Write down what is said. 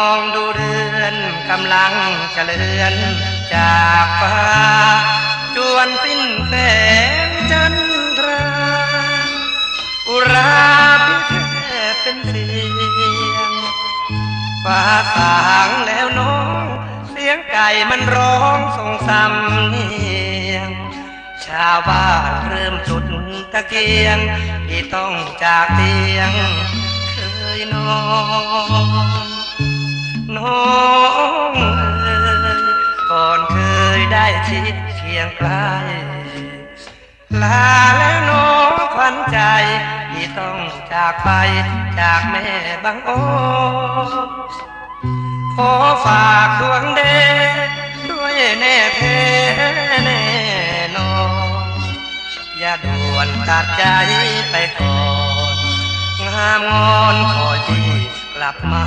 องดูเดือนกำลังจะเลือนจากฟ้า จวนสิ้นแสงจันทรา อุราพิเทเป็นเสียงฟ้าสางแล้วน้อง เสียงไก่มันร้องส่งสำเนียง ชาวบ้านเริ่มจุดตะเกียง ที่ต้องจากเตียงเคย น้องเอ๋ยก่อนเคยได้ชิดเคียงใกล้ลาแล้วน้องขวัญใจที่ต้องจากไปจากแม่บางโอขอฝากดวงเดชด้วยแน่แท้แน่นอนอย่าด่วนตัดใจไปก่อน งามงอนขอที่กลับมา